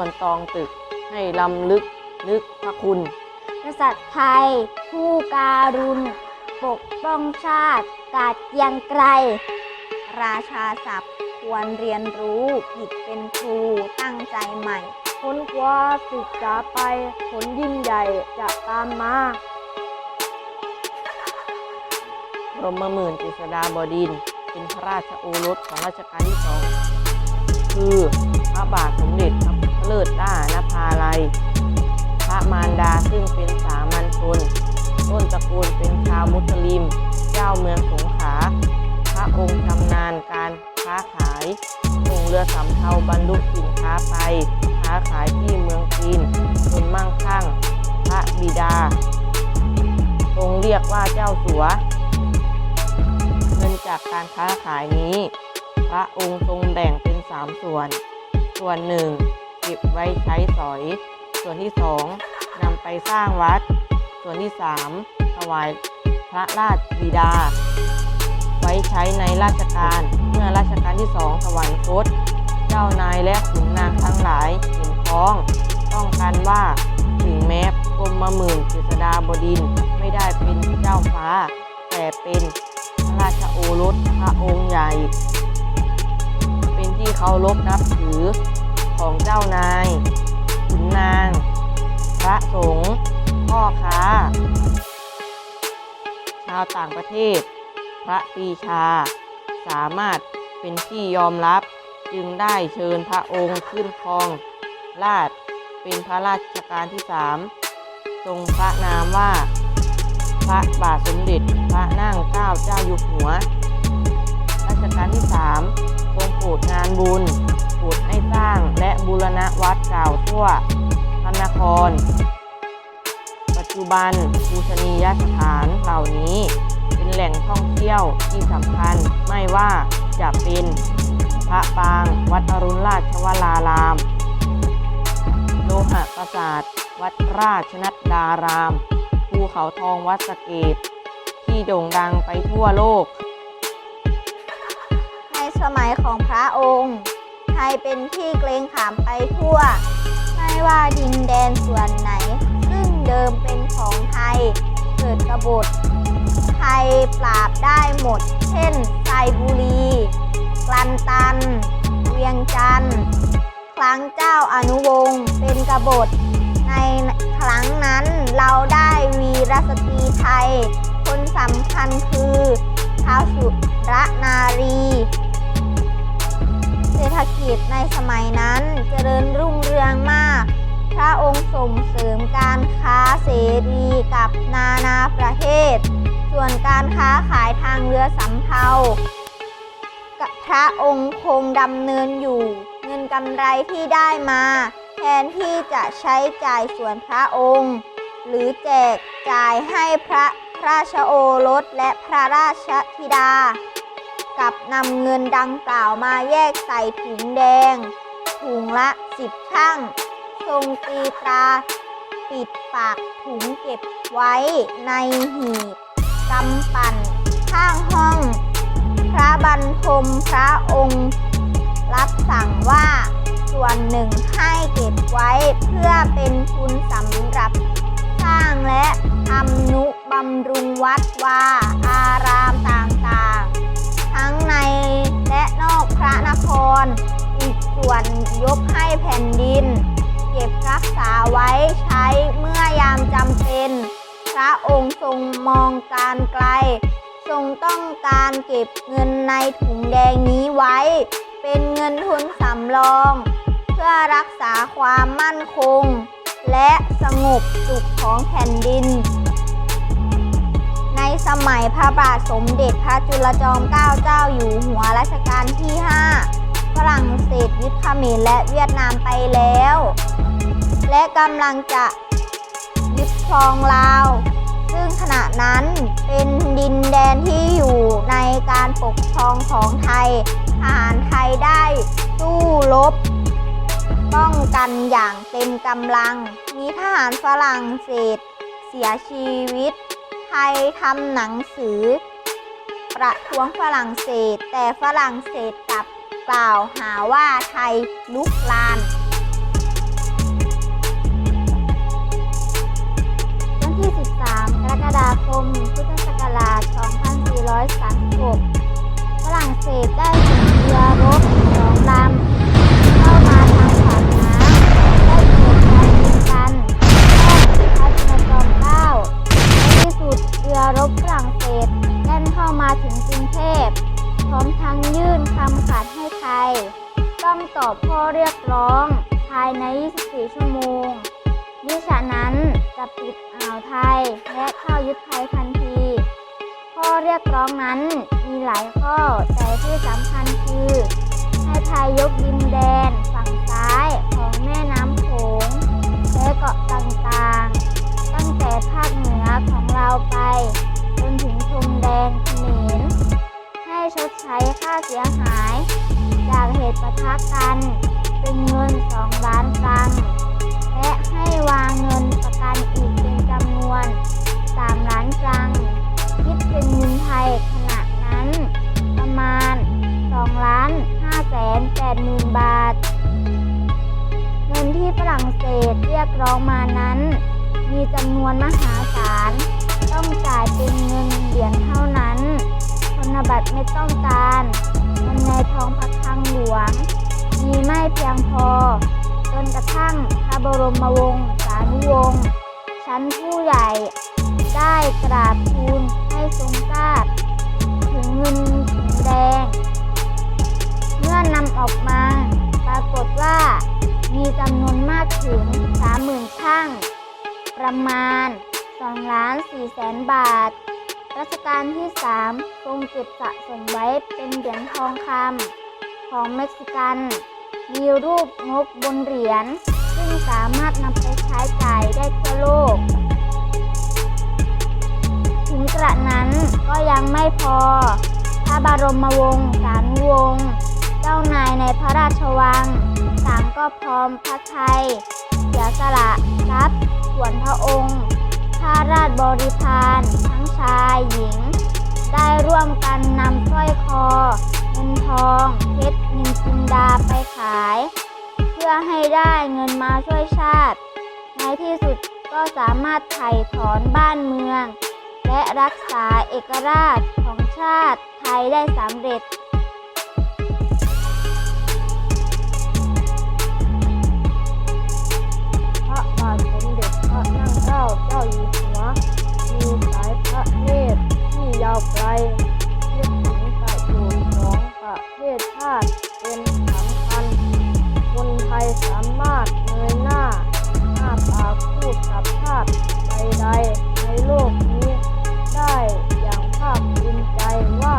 ส่วนตองตึกให้ลำลึกนึกพระคุณ กษัตริย์ไทย ผู้การุณ ปกป้องชาติ กาดเกรียงไกร ราชาศัพท์ควรเรียนรู้ผิดเป็นครูตั้งใจใหม่ ค้นคว้าศึกษาไปผลยิ่งใหญ่จะตามมาพรหมหมื่นกฤษดาบดินทร์เป็นพระราชโอรสของรัชกาลที่สอง คือพระบาทสมเด็จพระพุทธ เลิศล่านภาลัย พระมารดาซึ่งเป็นสามัญชน ต้นตระกูลเป็นชาวมุสลิม เจ้าเมืองสงขลา พระองค์ชำนาญการค้าขายส่งเรือสำเภาบรรลุสินค้าไป ค้าขายที่เมืองจีนจนมั่งคั่ง พระบิดา ทรงเรียกว่าเจ้าสัว เงินจากการค้าขายนี้ พระองค์ทรงแบ่งเป็นสามส่วน ส่วนหนึ่ง ก็บไว้ใช้สอย ส่วนที่สองนำไปสร้างวัด ส่วนที่สามถวายพระราชบิดา ไว้ใช้ในราชการเมื่อราชการที่สองสวรรคต เจ้านายและขุนนางทั้งหลายเห็นพ้อง ต้องการว่าถึงแม้กรมหมื่นกฤษดาบดินไม่ได้เป็นเจ้าฟ้า แต่เป็นพระราชโอรสพระองค์ใหญ่ เป็นที่เคารพนับถือ ของเจ้านายขุนนาง พระสงฆ์พ่อค้า ชาวต่างประเทศ พระปีชา สามารถเป็นที่ยอมรับจึงได้เชิญพระองค์ขึ้นครอง ราชเป็นพระราชการที่สามทรงพระนามว่า พระบาทสมเด็จพระนั่งเก้าเจ้าอยู่หัว รัชกาลที่สามทรงโปรดงานบุญ รณวัดเก่าทั่วพระนคร ปัจจุบันภูชนียสถานเหล่านี้ เป็นแหล่งท่องเที่ยวที่สำคัญไม่ว่าจะเป็นพระปาง วัดอรุณราชวราราม โลหะปราสาท วัดราชนัดดาราม ภูเขาทองวัดสะเกต ที่โด่งดังไปทั่วโลก ในสมัยของพระองค์ ทยเป็นที่เกรงขามไปทั่ว ไม่ว่าดินแดนส่วนไหน ซึ่งเดิมเป็นของไทย เกิดกบฏไทยปราบได้หมด เช่นไซบุรีกลันตัน เวียงจันทร์ครั้งเจ้าอนุวงศ์เป็นกบฏ ในครั้งนั้นเราได้วีรสตรีไทย คนสำคัญคือท้าวสุรนารี เศรษฐกิจในสมัยนั้นเจริญรุ่งเรืองมาก พระองค์ส่งเสริมการค้าเสรีกับนานาประเทศ ส่วนการค้าขายทางเรือสำเภากับพระองค์คงดำเนินอยู่ เงินกำไรที่ได้มา แทนที่จะใช้จ่ายส่วนพระองค์ หรือแจกจ่ายให้พระราชโอรสและพระราชธิดา กับนำเงินดังกล่าวมาแยกใส่ถุงแดง ถุงละสิบช่าง ทรงตีตรา ปิดปากถุงเก็บไว้ในหีบกำปั่นข้างห้อง พระบรรทมพระองค์ รับสั่งว่าส่วนหนึ่งให้เก็บไว้เพื่อเป็นทุนสำหรับสร้างและทำนุบำรุงวัดวาอารามต่าง คร อีกส่วนยกให้แผ่นดิน เก็บรักษาไว้ใช้เมื่อยามจำเป็น พระองค์ทรงมองการไกล ทรงต้องการเก็บเงินในถุงแดงนี้ไว้ เป็นเงินทุนสำรอง เพื่อรักษาความมั่นคง และสงบสุขของแผ่นดินใน สมัยพระบาทสมเด็จพระจุลจอมเกล้าเจ้าอยู่หัวรัชกาลที่ 5 ฝรั่งเศสยึดเขมรและเวียดนามไปแล้ว และกำลังจะยึดครองลาว ซึ่งขณะนั้นเป็นดินแดนที่อยู่ในการปกครองของไทยทหารไทยได้สู้รบป้องกันอย่างเต็มกำลัง มีทหารฝรั่งเศสเสียชีวิต ไทยทำหนังสือ ประท้วงฝรั่งเศส แต่ฝรั่งเศสกลับกล่าวหาว่าไทยลุกลานวันที่ 13 กรกฎาคม พุทธศักราช 2436 ฝรั่งเศสได้ส่งเรือ ต้องตอบข้อเรียกร้อง ภายใน 24 ชั่วโมงมิฉะนั้นจะปิดอ่าวไทยและเข้ายึดไทยทันที ข้อเรียกร้องนั้นมีหลายข้อแต่ที่สำคัญคือ ให้ไทยยกดินแดน เศสเรียกร้องมานั้น มีจำนวนมหาศาล ต้องจ่ายเป็นเงินเหรียญเท่านั้นธนบัตรไม่ต้องการเงินในท้องพระคลังหลวง มีไม่เพียงพอ จนกระทั่งพระบรมวงศานุวงศ์ชั้นผู้ใหญ่ได้กราบทูลให้ทรงทราบถึงเงินถุงแดง เมื่อนำออกมา ปรากฏว่า มีจำนวนมากถึง 30,000ช่าง ประมาณ2ล้าน4แสนบาท รัชกาลที่ 3 ทรงเก็บสะสมไว้เป็นเหรียญทองคำของเม็กซิกัน มีรูปงกบนเหรียญ ซึ่งสามารถนำไปใช้จ่ายได้ทั่วโลก ถึงกระนั้นก็ยังไม่พอ พระบรมวงศานุวงศ์เจ้านายในพระราชวัง ต่างก็พร้อมพระไทยเสียสละทรัพย์ส่วนพระองค์ข้าราชบริพารทั้งชายหญิง ได้ร่วมกันนำสร้อยคอ เงินทองเพชรนินจินดาไปขาย เพื่อให้ได้เงินมาช่วยชาติ ในที่สุดก็สามารถไถ่ถอนบ้านเมือง และรักษาเอกราชของชาติไทยได้สำเร็จ เจ้าอยู่หัวมีสายพระเนตรที่ยาวไกลเทียงถึงประโยชน์ของประเทศชาติเป็นสำคัญ คนไทยสามารถเงยหน้าหน้าตาพูดกับชาติใดๆในโลกนี้ ได้อย่างภาคภูมิใจว่า